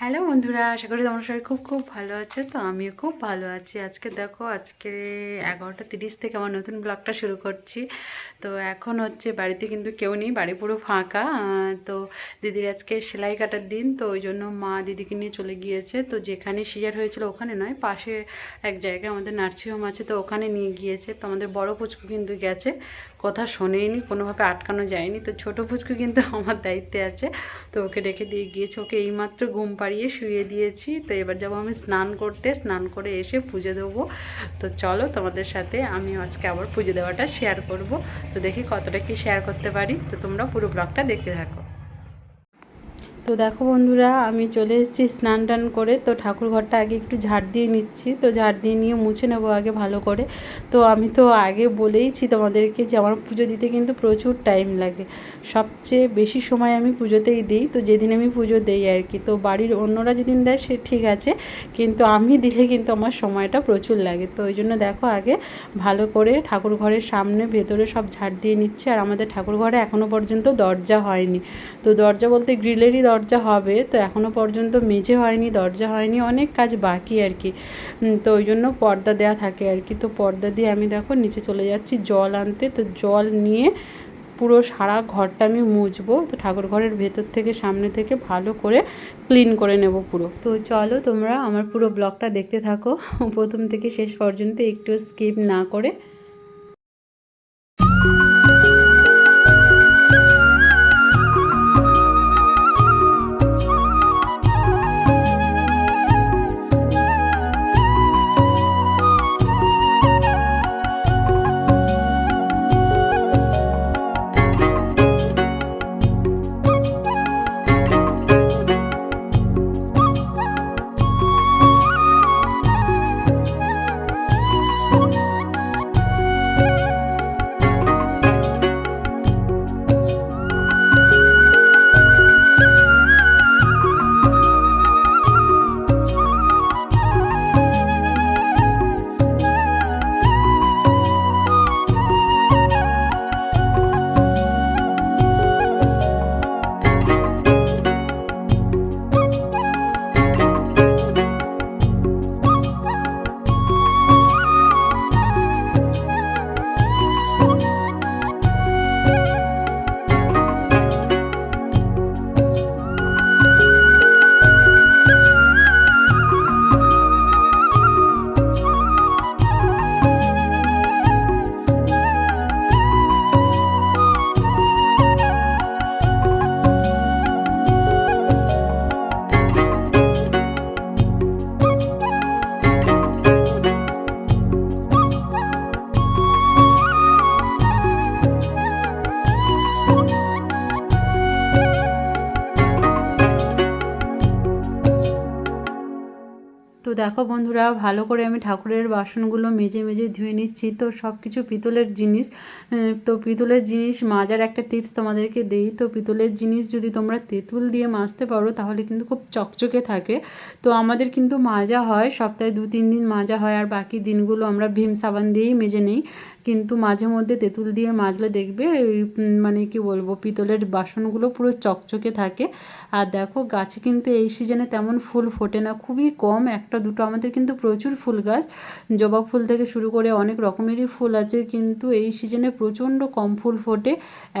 Hello বন্ধুরা, আশা করি তোমরা সবাই খুব খুব ভালো আছো। তো আমিও খুব ভালো আছি। আজকে দেখো, আজকে এগারোটা তিরিশ থেকে আমার নতুন ব্লগটা শুরু করছি। তো এখন হচ্ছে বাড়িতে কিন্তু কেউ নেই, বাড়ি পুরো ফাঁকা। তো দিদির আজকে সেলাই কাটার দিন, তো ওই জন্য মা দিদিকে নিয়ে চলে গিয়েছে। তো যেখানে সিজার হয়েছিল ওখানে নয়, পাশে এক জায়গায় আমাদের নার্সিংহোম আছে, তো ওখানে নিয়ে গিয়েছে। তো আমাদের বড় পুচকু কিন্তু গেছে। কথা শোনেনি, কোনোভাবে আটকানো যায়নি। তো ছোটো পুচকু কিন্তু আমার দায়িত্বে আছে। তো ওকে রেখে দিয়ে গিয়েছে। ওকে এইমাত্র ঘুম পাড়িয়ে শুয়ে দিয়েছি। তো এবার যাব আমি স্নান করতে। স্নান করে এসে পুজো দেবো। তো চলো তোমাদের সাথে আমি আজকে আবার পুজো দেওয়াটা শেয়ার করব। তো দেখি কতটা কি শেয়ার করতে পারি। তো তোমরা পুরো ব্লগটা দেখতে থাকো। তো দেখো বন্ধুরা, আমি চলে এসেছি স্নান টান করে। তো ঠাকুর ঘরটা আগে একটু ঝাড় দিয়ে নিচ্ছি। তো ঝাড় দিয়ে নিয়ে মুছে নেব আগে ভালো করে। তো আমি তো আগে বলেইছি তোমাদেরকে যে আমার পুজো দিতে কিন্তু প্রচুর টাইম লাগে। সবচেয়ে বেশি সময় আমি পুজোতেই দিই। তো যেদিন আমি পুজো দেই আর কি। তো বাড়ির অন্যরা যেদিন দেয় সে ঠিক আছে। কিন্তু আমি দিলে কিন্তু আমার সময়টা প্রচুর লাগে। তো ওই জন্য দেখো আগে ভালো করে ঠাকুর ঘরের সামনে ভেতরে সব ঝাড় দিয়ে নিচ্ছে। আর আমাদের ঠাকুর ঘরে এখনও পর্যন্ত দরজা হয়নি। তো দরজা বলতে গ্রিলেরই দরজা হবে, তো এখনও পর্যন্ত মেঝে হয়নি, দরজা হয়নি, অনেক কাজ বাকি আর কি। তো ওই জন্য পর্দা দেওয়া থাকে আর কি। তো পর্দা দিয়ে আমি দেখো নিচে চলে যাচ্ছি জল আনতে, তো জল নিয়ে পুরো সারা ঘরটা আমি মুছবো, তো ঠাকুর ঘরের ভেতর থেকে সামনে থেকে ভালো করে ক্লিন করে নেব পুরো। তো চলো তোমরা আমার পুরো ব্লগটা দেখতে থাকো, প্রথম থেকে শেষ পর্যন্ত একটু স্কিপ না করে। তো দেখো বন্ধুরা, ভালো করে আমি ঠাকুরের বাসনগুলো মেজে মেজে ধুয়ে নিচ্ছি। তো সব কিছু পিতলের জিনিস তো পিতলের জিনিস মাজার একটা টিপস তোমাদেরকে দেই। তো পিতলের জিনিস যদি তোমরা তেঁতুল দিয়ে মাজতে পারো, তাহলে কিন্তু খুব চকচকে থাকে। তো আমাদের কিন্তু মাজা হয়, সপ্তাহে দু তিন দিন মাজা হয়, আর বাকি দিনগুলো আমরা ভীম সাবান দিয়েই মেজে নিই। কিন্তু মাঝে মধ্যে তেঁতুল দিয়ে মাজলে দেখবে মানে কি বলব, পিতলের বাসনগুলো পুরো চকচকে থাকে। আর দেখো, গাছে কিন্তু এই সিজনে তেমন ফুল ফোটে না, খুবই কম, একটা দুটো আমাদের কিন্তু প্রচুর ফুল গাছ। জবা ফুল থেকে শুরু করে অনেক রকমেরই ফুল আছে, কিন্তু এই সিজনে প্রচণ্ড কম ফুল ফোটে,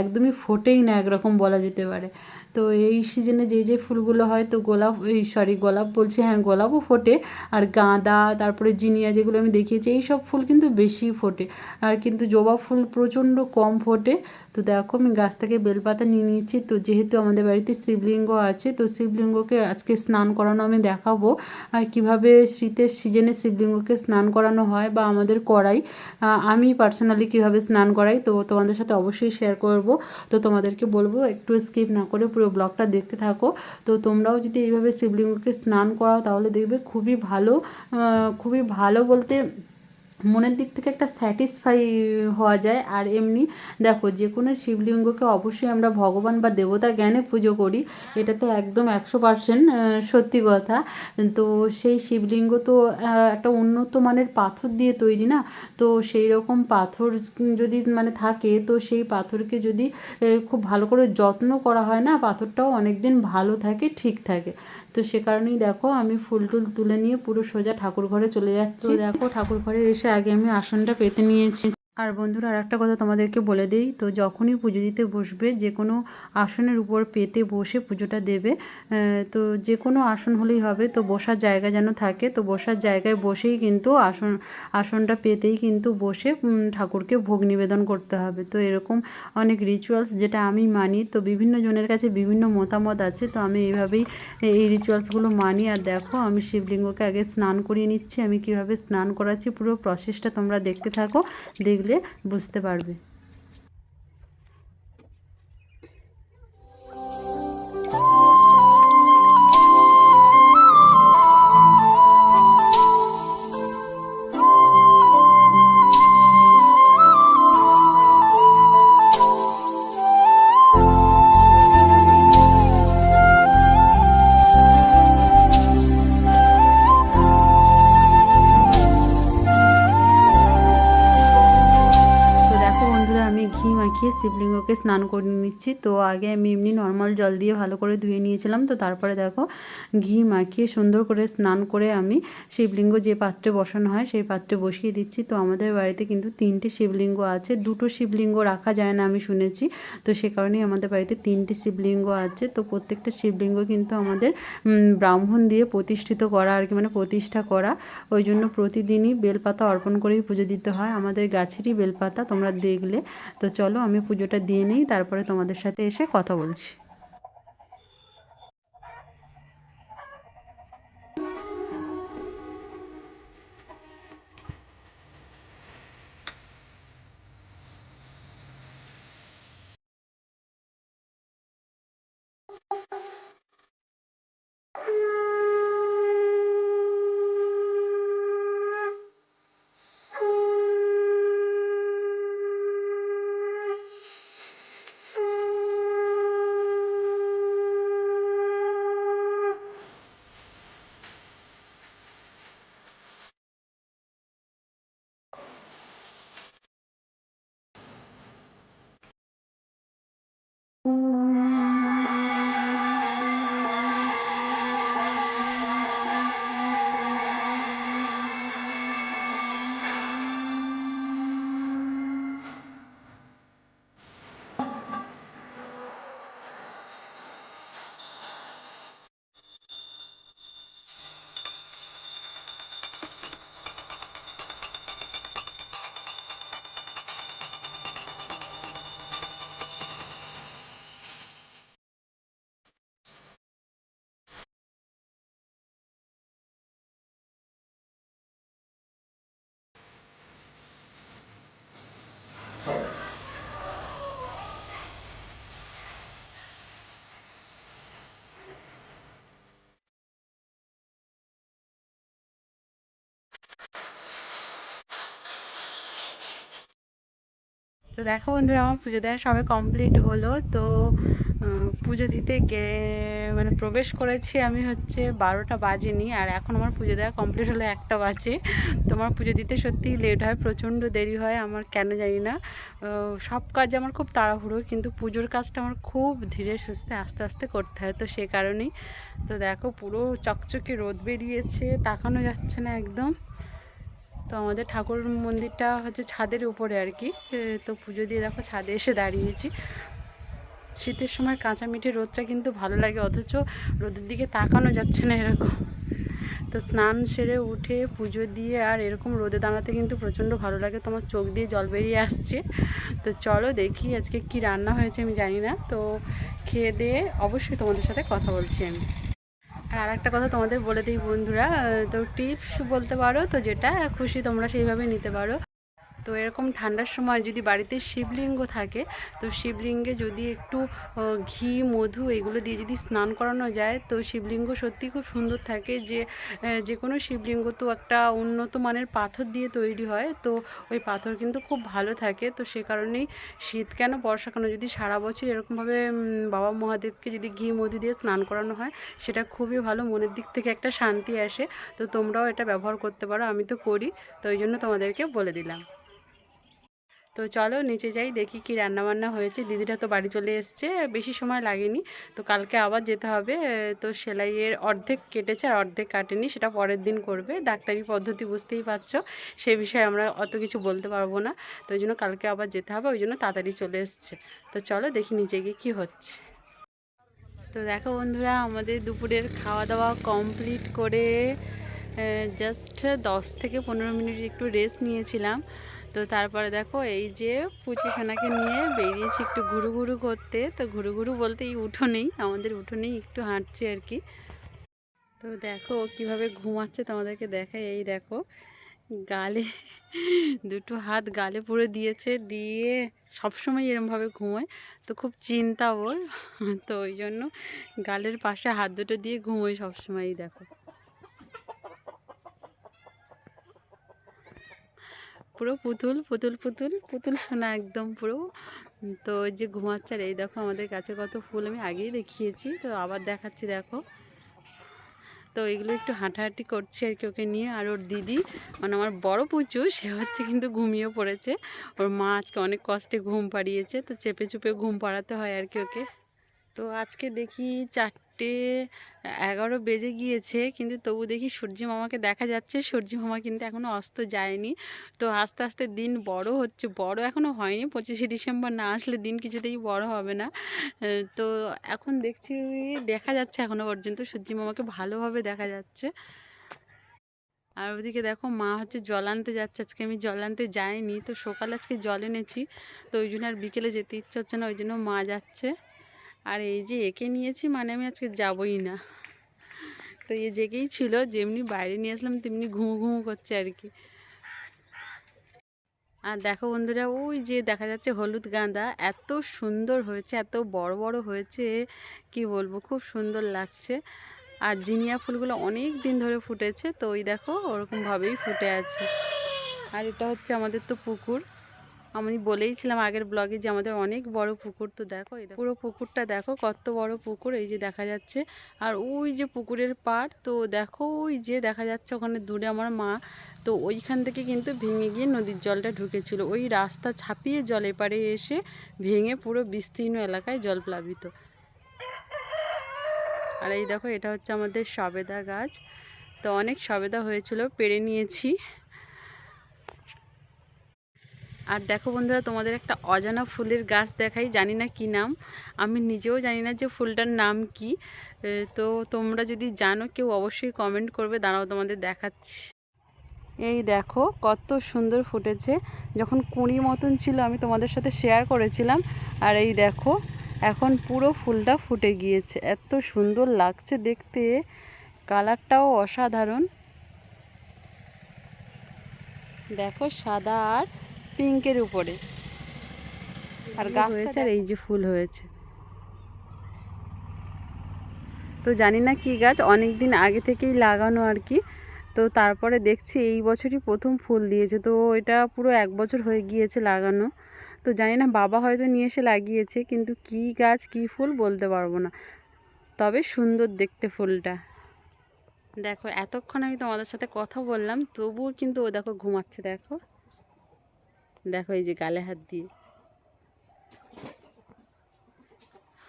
একদমই ফোটেই না, একরকম বলা যেতে পারে। তো এই সিজনে যে যে ফুলগুলো হয়, তো গোলাপ, এই সরি গোলাপ বলছি হ্যাঁ গোলাপও ফোটে। আর গাঁদা, তারপরে জিনিয়া যেগুলো আমি দেখিয়েছি, এই সব ফুল কিন্তু বেশি ফোটে। আর কিন্তু জবা ফুল প্রচণ্ড কম ফোটে। তো দেখো, আমি গাছ থেকে বেলপাতা নিয়ে নিয়েছি। তো যেহেতু আমাদের বাড়িতে শিবলিঙ্গ আছে, তো শিবলিঙ্গকে আজকে স্নান করানো আমি দেখাবো। আর কীভাবে শীতের সিজনে শিবলিঙ্গকে স্নান করানো হয় বা আমাদের করাই আমি পার্সোনালি কীভাবে স্নান করাই, তো তোমাদের সাথে অবশ্যই শেয়ার করব। তো তোমাদেরকে বলব, একটু স্কিপ না করে পুরো ব্লগটা দেখতে থাকো। তো তোমরাও যদি এইভাবে শিবলিঙ্গকে স্নান করাও, তাহলে দেখবে খুবই ভালো খুবই ভালো বলতে মনের দিক থেকে একটা স্যাটিসফাই হওয়া যায়। আর এমনি দেখো, যে কোনো শিবলিঙ্গকে অবশ্যই আমরা ভগবান বা দেবতা জ্ঞানে পুজো করি, এটা তো একদম একশো পার্সেন্ট সত্যি কথা। তো সেই শিবলিঙ্গ তো একটা উন্নত মানের পাথর দিয়ে তৈরি না? তো সেই রকম পাথর যদি মানে থাকে, তো সেই পাথরকে যদি খুব ভালো করে যত্ন করা হয় না, পাথরটাও অনেক দিন ভালো থাকে, ঠিক থাকে। তো সে কারণেই দেখো, আমি ফুল টুল তুলে নিয়ে পুরো সোজা ঠাকুর ঘরে চলে যাচ্ছি। দেখো, ঠাকুর ঘরে এসে আগে আমি আসনটা পেতে নিয়েছি। আর বন্ধুরা আর একটা কথা তোমাদেরকে বলে দিই, তো যখনই পুজো দিতে বসবে, যে কোনো আসনের উপর পেতে বসে পুজোটা দেবে। তো যে কোনো আসন হলেই হবে, তো বসার জায়গা যেন থাকে, তো বসার জায়গায় বসেই কিন্তু আসন, আসনটা পেতেই কিন্তু বসে ঠাকুরকে ভোগ নিবেদন করতে হবে। তো এরকম অনেক রিচুয়ালস যেটা আমি মানি, তো বিভিন্ন জনের কাছে বিভিন্ন মতামত আছে, তো আমি এইভাবেই এই রিচুয়ালসগুলো মানি। আর দেখো, আমি শিবলিঙ্গকে আগে স্নান করিয়ে নিচ্ছি, আমি কীভাবে স্নান করাচ্ছি, পুরো প্রসেসটা তোমরা দেখতে থাকো দেখলে বুঝতে পারবে। স্নান করে নিচ্ছি। তো আগে আমি এমনি নর্মাল জল দিয়ে ভালো করে ধুয়ে নিয়েছিলাম। তো তারপরে দেখো ঘি মাখিয়ে সুন্দর করে স্নান করে আমি শিবলিঙ্গ যে পাত্রে বসানো হয় সেই পাত্রে বসিয়ে দিচ্ছি। তো আমাদের বাড়িতে কিন্তু তিনটে শিবলিঙ্গ আছে। দুটো শিবলিঙ্গ রাখা যায় না আমি শুনেছি। তো সে কারণেই আমাদের বাড়িতে তিনটে শিবলিঙ্গ আছে। তো প্রত্যেকটা শিবলিঙ্গ কিন্তু আমাদের ব্রাহ্মণ দিয়ে প্রতিষ্ঠিত করা আর কি মানে প্রতিষ্ঠা করা। ওই জন্য প্রতিদিনই বেলপাতা অর্পণ করেই পুজো দিতে হয়। আমাদের গাছেরই বেলপাতা তোমরা দেখলে। তো চলো আমি পুজোটা দিয়ে নিই তারপরে তোমাদের সাথে এসে কথা বলছি। তো দেখো বন্ধুরা, আমার পুজো দেওয়া সবে কমপ্লিট হলো। তো পুজো দিতে গে মানে প্রবেশ করেছি আমি হচ্ছে বারোটা বাজেনি, আর এখন আমার পুজো দেওয়া কমপ্লিট হলো একটা বাজে। তোমার পুজো দিতে সত্যিই লেট হয়, প্রচণ্ড দেরি হয়, আমার কেন জানি না। সব কাজ আমার খুব তাড়াহুড়ো, কিন্তু পুজোর কাজটা আমার খুব ধীরে সুস্থে আস্তে আস্তে করতে হয়, তো সে কারণেই। তো দেখো পুরো চকচকে রোদ বেরিয়েছে, তাকানো যাচ্ছে না একদম। তো আমাদের ঠাকুর মন্দিরটা হচ্ছে ছাদের উপরে আর কি। তো পুজো দিয়ে দেখো ছাদে এসে দাঁড়িয়েছি। শীতের সময় কাঁচা মিঠে রোদটা কিন্তু ভালো লাগে, অথচ রোদের দিকে তাকানো যাচ্ছে না এরকম। তো স্নান সেরে উঠে পুজো দিয়ে আর এরকম রোদে দাঁড়াতে কিন্তু প্রচণ্ড ভালো লাগে। তোমার চোখ দিয়ে জল বেরিয়ে আসছে। তো চলো দেখি আজকে কি রান্না হয়েছে, আমি জানি না। তো খেয়ে দিয়ে অবশ্যই তোমাদের সাথে কথা বলছি আমি। আর আরেকটা কথা তোমাদের বলে দিই বন্ধুরা তো টিপস বলতে পারো তো যেটা খুশি তোমরা সেইভাবে নিতে পারো। তো এরকম ঠান্ডার সময় যদি বাড়িতে শিবলিঙ্গ থাকে, তো শিবলিঙ্গে যদি একটু ঘি, মধু এগুলো দিয়ে যদি স্নান করানো যায়, তো শিবলিঙ্গ সত্যি খুব সুন্দর থাকে যে যে কোনো শিবলিঙ্গ তো একটা উন্নত মানের পাথর দিয়ে তৈরি হয়, তো ওই পাথর কিন্তু খুব ভালো থাকে। তো সে কারণেই শীত কেন বর্ষা কেন যদি সারা বছর এরকমভাবে বাবা মহাদেবকে যদি ঘি, মধু দিয়ে স্নান করানো হয়, সেটা খুবই ভালো মনের দিক থেকে একটা শান্তি আসে। তো তোমরাও এটা ব্যবহার করতে পারো, আমি তো করি, তো ওই জন্য তোমাদেরকে বলে দিলাম। তো চলো নিচে যাই, দেখি কি রান্না বান্না হয়েছে। দিদিরা তো বাড়ি চলে এসছে, বেশি সময় লাগেনি। তো কালকে আবার যেতে হবে। তো সেলাইয়ের অর্ধেক কেটেছে আর অর্ধেক কাটেনি, সেটা পরের দিন করবে। ডাক্তারি পদ্ধতি বুঝতেই পারছ, সে বিষয়ে আমরা অত কিছু বলতে পারব না। তো ওই জন্য কালকে আবার যেতে হবে, ওই জন্য তাড়াতাড়ি চলে এসছে। তো চলো দেখি নিচে গিয়ে কী হচ্ছে। তো দেখো বন্ধুরা, আমাদের দুপুরের খাওয়া দাওয়া কমপ্লিট করে জাস্ট দশ থেকে পনেরো মিনিট একটু রেস্ট নিয়েছিলাম। তো তারপরে দেখো এই যে পুচি সোনাকে নিয়ে বেরিয়েছি একটু ঘুরু ঘুরু করতে। তো ঘুরু ঘুরু বলতে এই উঠোনেই আমাদের উঠোনেই একটু হাঁটছে আর কি। তো দেখো কীভাবে ঘুমাচ্ছে তোমাদেরকে দেখাই। এই দেখো গালে দুটো হাত গালে পুরো দিয়েছে, দিয়ে সবসময় এরমভাবে ঘুমোয়। তো খুব চিন্তা ওর, তো ওই জন্য গালের পাশে হাত দুটো দিয়ে ঘুমোয় সবসময়ই দেখো। পুরো পুতুল পুতুল পুতুল পুতুল সোনা একদম পুরো। তো যে ঘুমাচ্ছে আর এই দেখো আমাদের কাছে কত ফুল আমি আগেই দেখিয়েছি, তো আবার দেখাচ্ছি দেখো। তো এগুলো একটু হাঁটাহাঁটি করছে আর কি ওকে নিয়ে। আর ওর দিদি মানে আমার বড় পুচু, সে হচ্ছে কিন্তু ঘুমিয়ে পড়েছে। ওর মা আজকে অনেক কষ্টে ঘুম পাড়িয়েছে, তো চেপে চুপে ঘুম পাড়াতে হয় আর কি ওকে। তো আজকে দেখি চারটে এগারো বেজে গিয়েছে। কিন্তু তবু দেখি সূর্যি মামাকে দেখা যাচ্ছে। সূর্যি মামা কিন্তু এখনও অস্ত যায়নি। তো আস্তে আস্তে দিন বড় হচ্ছে। বড় এখনও হয়নি। পঁচিশে ডিসেম্বর না আসলে দিন কিছুতেই বড় হবে না। তো এখন দেখছি দেখা যাচ্ছে এখনও পর্যন্ত। সূর্যি মামাকে ভালোভাবে দেখা যাচ্ছে। আর ওদিকে দেখো মা হচ্ছে জল আনতে যাচ্ছে। আজকে আমি জল আনতে যাইনি। তো সকাল আজকে জল এনেছি। তো ওই জন্য আর বিকেলে যেতে ইচ্ছে হচ্ছে না। ওই জন্য মা যাচ্ছে। আর এই যে একে নিয়েছি মানে আমি আজকে যাবই না। তো এ জেগেই ছিল, যেমনি বাইরে নিয়ে আসলাম তেমনি ঘুমু ঘুমু করছে আর কি। আর দেখো বন্ধুরা, ওই যে দেখা যাচ্ছে হলুদ গাঁদা, এত সুন্দর হয়েছে, এত বড় বড় হয়েছে, কি বলব, খুব সুন্দর লাগছে। আর জিনিয়া ফুলগুলো অনেক দিন ধরে ফুটেছে, তো ওই দেখো ওরকমভাবেই ফুটে আছে। আর এটা হচ্ছে আমাদের তো পুকুর। আমি বলেইছিলাম আগের ব্লগে যে আমাদের অনেক বড় পুকুর তো দেখো পুরো পুকুরটা দেখো, কত বড় পুকুর, এই যে দেখা যাচ্ছে। আর ওই যে পুকুরের পাড়, তো দেখো ওই যে দেখা যাচ্ছে ওখানে দূরে আমার মা, তো ওইখান থেকে কিন্তু ভেঙে গিয়ে নদীর জলটা ঢুকেছিল। ওই রাস্তা ছাপিয়ে জলে এপারে এসে ভেঙে পুরো বিস্তীর্ণ এলাকায় জল প্লাবিত। আর এই দেখো, এটা হচ্ছে আমাদের সবেদা গাছ। তো অনেক সবেদা হয়েছিল পেরে নিয়েছি। আর দেখো বন্ধুরা, তোমাদের একটা অজানা ফুলের গাছ দেখাই, জানি না কি নাম। আমি নিজেও জানি না যে ফুলটার নাম কি। তো তোমরা যদি জানো, কেউ অবশ্যই কমেন্ট করবে, দাঁড়াও তোমাদের দেখাচ্ছি। এই দেখো, কত সুন্দর ফুটেছে। যখন কুঁড়ি মতন ছিল, আমি তোমাদের সাথে শেয়ার করেছিলাম। আর এই দেখো, এখন পুরো ফুলটা ফুটে গিয়েছে। এত সুন্দর লাগছে দেখতে। কালারটাও অসাধারণ। দেখো, সাদা আর পিঙ্কের উপরে। আর গাছ হয়েছে আর এই যে ফুল হয়েছে। তো জানি না কি গাছ অনেক দিন আগে থেকেই লাগানো আর কি। তো তারপরে দেখছি এই বছরই প্রথম ফুল দিয়েছে। তো এটা পুরো এক বছর হয়ে গিয়েছে লাগানো। তো জানি না বাবা হয়তো নিয়ে এসে লাগিয়েছে কিন্তু কি গাছ কি ফুল বলতে পারব না। তবে সুন্দর দেখতে ফুলটা। দেখো এতক্ষণ আমি তোমাদের সাথে কথা বললাম তবুও কিন্তু ও দেখো ঘুমাচ্ছে দেখো। দেখো এই যে গালে হাত দিয়ে।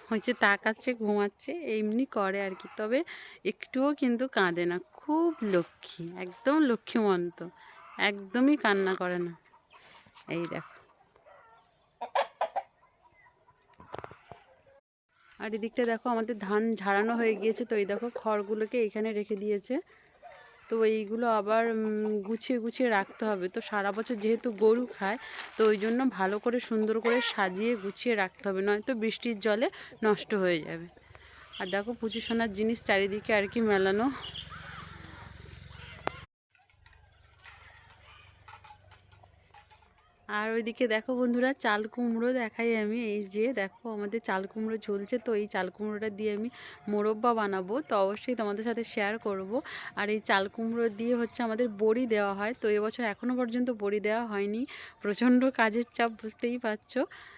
হয়েছে তাকাচ্ছে, ঘুমাচ্ছে, এমনি করে আর কি। তবে একটুও কিন্তু কাঁদে না। খুব লক্ষ্মী, একদম লক্ষ্মীমন্ত। একদমই কান্না করে না। এই দেখো। আর এদিকটা দেখো, আমাদের ধান ঝাড়ানো হয়ে গিয়েছে। তো এই দেখো, খড়গুলোকে এখানে রেখে দিয়েছে। তো এইগুলো আবার গুছিয়ে গুছিয়ে রাখতে হবে। তো সারা বছর যেহেতু গরু খায়, তো ওই জন্য ভালো করে, সুন্দর করে সাজিয়ে, গুছিয়ে রাখতে হবে। নয়তো বৃষ্টির জলে নষ্ট হয়ে যাবে। আর দেখো পুচু সোনার জিনিস চারিদিকে আর কি মেলানো। আর ওইদিকে দেখো বন্ধুরা, চাল কুমড়ো দেখাই আমি। এই যে দেখো আমাদের চাল কুমড়ো ঝুলছে, তো এই চাল কুমড়োটা দিয়ে আমি মোরব্বা বানাবো। তো অবশ্যই তোমাদের সাথে শেয়ার করব। আর এই চাল কুমড়ো দিয়ে হচ্ছে আমাদের বড়ি দেওয়া হয়। তো এবছর এখনও পর্যন্ত বড়ি দেওয়া হয়নি। প্রচণ্ড কাজের চাপ, বুঝতেই পারছ?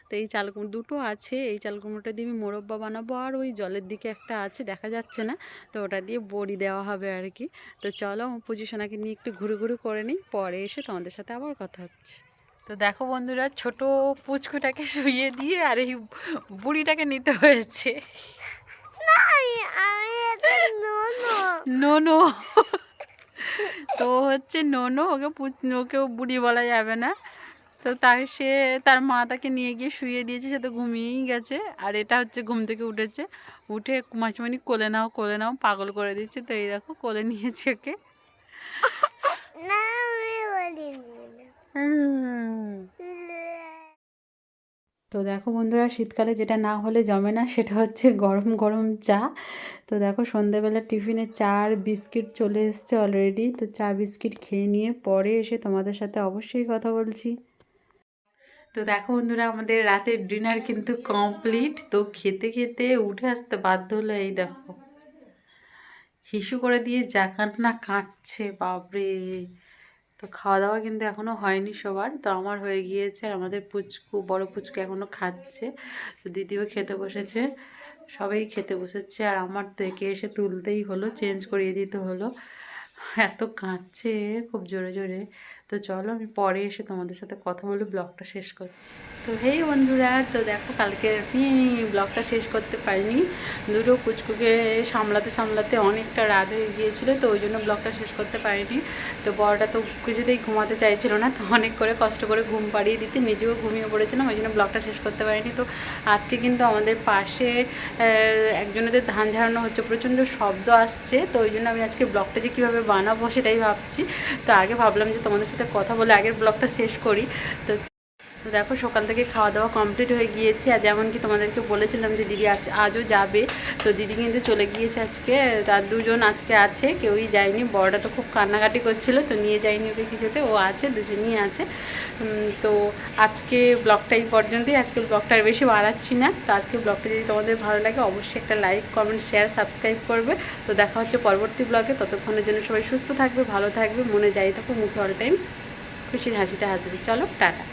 তো এই চাল কুমড়ো দুটো আছে। এই চাল কুমড়োটা দিয়ে আমি মোরব্বা বানাবো। আর ওই জলের দিকে একটা আছে, দেখা যাচ্ছে না। তো ওটা দিয়ে বড়ি দেওয়া হবে আর কি। তো চলো, পুজো সোনাকে নিয়ে একটু ঘুরে ঘুরে করে নিই। পরে এসে তোমাদের সাথে আবার কথা হচ্ছে। তো দেখো বন্ধুরা ছোট পুচকুটাকে শুইয়ে দিয়ে আর এই বুড়িটাকে নিতে হয়েছে। নোনো। তো হচ্ছে নোনো ওকে ওকেও বুড়ি বলা যাবে না। তো তাই সে তার মা তাকে নিয়ে গিয়ে শুইয়ে দিয়েছে সে তো ঘুমিয়েই গেছে। আর এটা হচ্ছে ঘুম থেকে উঠেছে। উঠে মাঝমানি কোলে নাও কোলে নাও পাগল করে দিচ্ছে। তো এই দেখো কোলে নিয়েছে ওকে। তো দেখো বন্ধুরা, শীতকালে যেটা না হলে জমে না, সেটা হচ্ছে গরম গরম চা। তো দেখো সন্ধেবেলা টিফিনে চা আর বিস্কিট চলে এসছে অলরেডি তো চা, বিস্কিট খেয়ে নিয়ে পরে এসে তোমাদের সাথে অবশ্যই কথা বলছি। তো দেখো বন্ধুরা, আমাদের রাতের ডিনার কিন্তু কমপ্লিট তো খেতে খেতে উঠে আসতে বাধ্য হলো এই দেখো। হিসু করে দিয়ে যা কান্না কাঁদছে, বাপরে। তো খাওয়া দাওয়া কিন্তু এখনও হয়নি সবার। তো আমার হয়ে গিয়েছে আর আমাদের পুচকু, বড় পুচকু এখনও খাচ্ছে। তো দিদিও খেতে বসেছে, সবাই খেতে বসেছে। আর আমার তো একে এসে তুলতেই হলো, চেঞ্জ করিয়ে দিতে হলো। এত কাঁদছে, খুব জোরে জোরে। তো চলো আমি পরে এসে তোমাদের সাথে কথা বলে ব্লগটা শেষ করছি। তো হেই বন্ধুরা, তো দেখো কালকে আমি ব্লগটা শেষ করতে পারিনি। দুটো কুচকুকে সামলাতে সামলাতে অনেকটা রাত হয়ে গিয়েছিল, তো ওই জন্য ব্লগটা শেষ করতে পারিনি। তো বড়টা তো কিছুতেই ঘুমাতে চাইছিল না, তো অনেক করে কষ্ট করে ঘুম পাড়িয়ে দিতে নিজেও ঘুমিয়ে পড়েছিলাম, ওই জন্য ব্লগটা শেষ করতে পারিনি। তো আজকে কিন্তু আমাদের পাশে একজনেদের ধান ঝাড়ানো হচ্ছে, প্রচণ্ড শব্দ আসছে, তো ওই জন্য আমি আজকে ব্লগটা যে কীভাবে বানাবো সেটাই ভাবছি। তো আগে ভাবলাম যে তোমাদের সাথে কথা বলে আগের ব্লগটা শেষ করি। তো তো দেখো, সকাল থেকে খাওয়া দাওয়া কমপ্লিট হয়ে গিয়েছে। আর যেমন কি তোমাদেরকে বলেছিলাম যে দিদি আজ আজও যাবে। তো দিদি কিন্তু চলে গিয়েছে আজকে। তার দুজন আজকে আছে, কেউই যায়নি। বড়টা তো খুব কান্নাকাটি করছিল, তো নিয়ে যায়নি ওকে কিছুতে। ও আছে, দুজনই আছে। তো আজকে ব্লগটা এই পর্যন্তই। আজকে ব্লগটা বেশি বাড়াচ্ছি না। তো আজকে ব্লগটা যদি তোমাদের ভালো লাগে, অবশ্যই একটা লাইক কমেন্ট শেয়ার সাবস্ক্রাইব করবে। তো দেখা হচ্ছে পরবর্তী ব্লগে ততক্ষণের জন্য সবাই সুস্থ থাকবে, ভালো থাকবে, মনে যাই থাকো, মুখে অল টাইম খুশির হাসিটা হাসবে চলো, টাটা।